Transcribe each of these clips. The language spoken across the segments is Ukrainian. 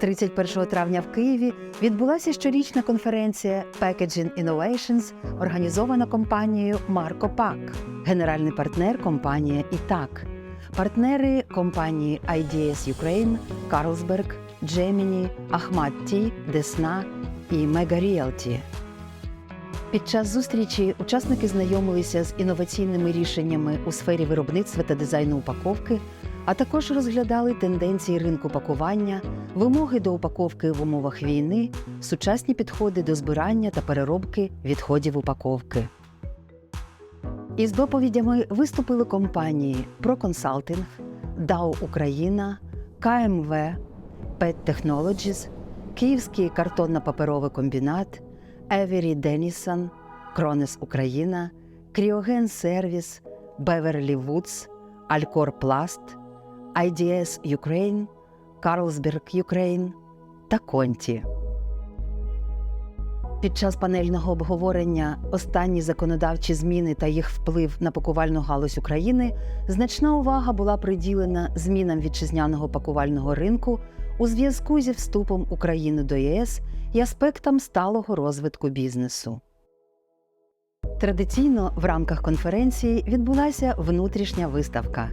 31 травня в Києві відбулася щорічна конференція Packaging Innovations, організована компанією Марко Пак, генеральний партнер компанія ІТАК, партнери компанії IDS Ukraine, Carlsberg, Gemini, Ahmad Tea, Desna і Mega Realty. Під час зустрічі учасники знайомилися з інноваційними рішеннями у сфері виробництва та дизайну упаковки, а також розглядали тенденції ринку пакування, вимоги до упаковки в умовах війни, сучасні підходи до збирання та переробки відходів упаковки. Із доповідями виступили компанії ProConsulting, DAO Україна, КМВ, PET Technologies, Київський картонно-паперовий комбінат, Евері Денісон, Кронес Україна, Кріоген Сервіс, Беверлі Вудс, Алькор Пласт, IDS Ukraine, Карлсберг Ukraine та Конті. Під час панельного обговорення останні законодавчі зміни та їх вплив на пакувальну галузь України значна увага була приділена змінам вітчизняного пакувального ринку у зв'язку зі вступом України до ЄС і аспектам сталого розвитку бізнесу. Традиційно в рамках конференції відбулася внутрішня виставка.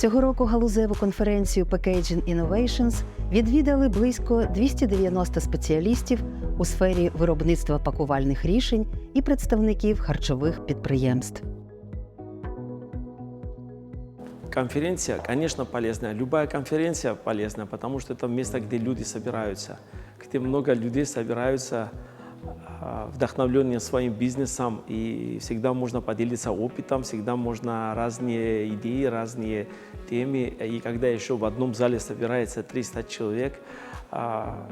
Цього року галузеву конференцію Packaging Innovations відвідали близько 290 спеціалістів у сфері виробництва пакувальних рішень і представників харчових підприємств. Конференция, конечно, полезная. Любая конференция полезна, потому что это место, где люди собираются, где много людей собираются, вдохновленные своим бизнесом, и всегда можно поделиться опытом, всегда можно разные идеи, разные темы. И когда еще в одном зале собирается 300 человек, а,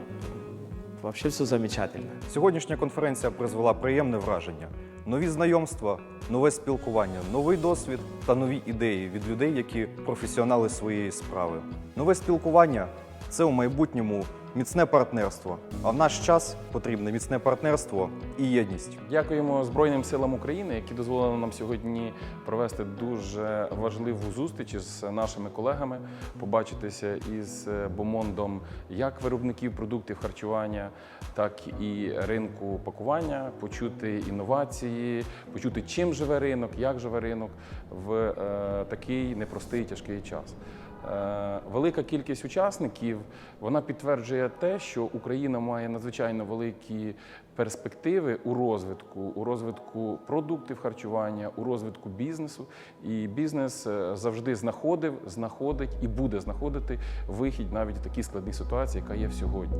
вообще все замечательно. Сьогоднішня конференція призвела приємне враження, нові знайомства, нове спілкування, новий досвід та нові ідеї від людей, які професіонали своєї справи. Нове спілкування це у майбутньому міцне партнерство. А в наш час потрібне міцне партнерство і єдність. Дякуємо Збройним силам України, які дозволили нам сьогодні провести дуже важливу зустріч з нашими колегами, побачитися із бомондом як виробників продуктів харчування, так і ринку пакування, почути інновації, почути, чим живе ринок, як живе ринок в е, такий непростий тяжкий час. Е, Велика кількість учасників вона підтверджує те, що Україна має надзвичайно великі перспективи у розвитку, у розвитку продуктів харчування, у розвитку бізнесу. І бізнес е, завжди знаходив, знаходить і буде знаходити вихід навіть в такій складній ситуації, яка є сьогодні.